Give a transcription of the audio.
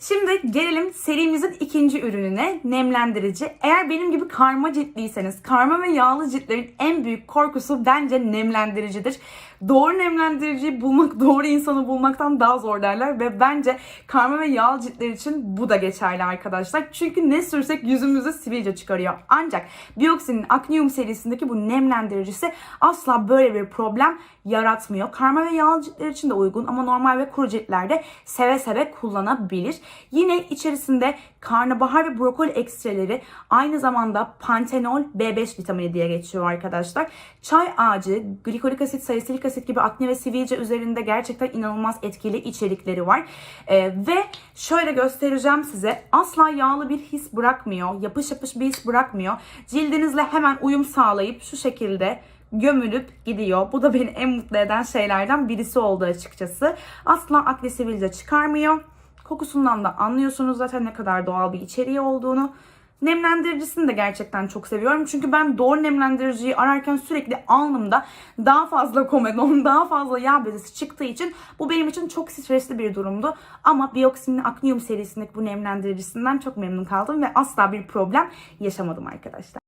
Şimdi gelelim serimizin ikinci ürününe nemlendirici. Eğer benim gibi karma ciltliyseniz karma ve yağlı ciltlerin en büyük korkusu bence nemlendiricidir. Doğru nemlendiriciyi bulmak doğru insanı bulmaktan daha zor derler ve bence karma ve yağlı ciltler için bu da geçerli arkadaşlar. Çünkü ne sürsek yüzümüzde sivilce çıkarıyor. Ancak Bioxy'nin Acneum serisindeki bu nemlendiricisi asla böyle bir problem yaratmıyor. Karma ve yağlı ciltler için de uygun ama normal ve kuru ciltlerde seve seve kullanabilir. Yine içerisinde karnabahar ve brokoli ekstreleri aynı zamanda pantenol B5 vitamini diye geçiyor arkadaşlar. Çay ağacı, glikolik asit, salisilik asit gibi akne ve sivilce üzerinde gerçekten inanılmaz etkili içerikleri var. Ee, ve şöyle göstereceğim size. Asla yağlı bir his bırakmıyor. Yapış yapış bir his bırakmıyor. Cildinizle hemen uyum sağlayıp şu şekilde gömülüp gidiyor. Bu da beni en mutlu eden şeylerden birisi oldu açıkçası. Asla akne sivilce çıkarmıyor. Kokusundan da anlıyorsunuz zaten ne kadar doğal bir içeriği olduğunu. Nemlendiricisini de gerçekten çok seviyorum. Çünkü ben doğru nemlendiriciyi ararken sürekli alnımda daha fazla komedon, daha fazla yağ bezesi çıktığı için bu benim için çok stresli bir durumdu. Ama Bioxy'nin Acneum serisindeki bu nemlendiricisinden çok memnun kaldım ve asla bir problem yaşamadım arkadaşlar.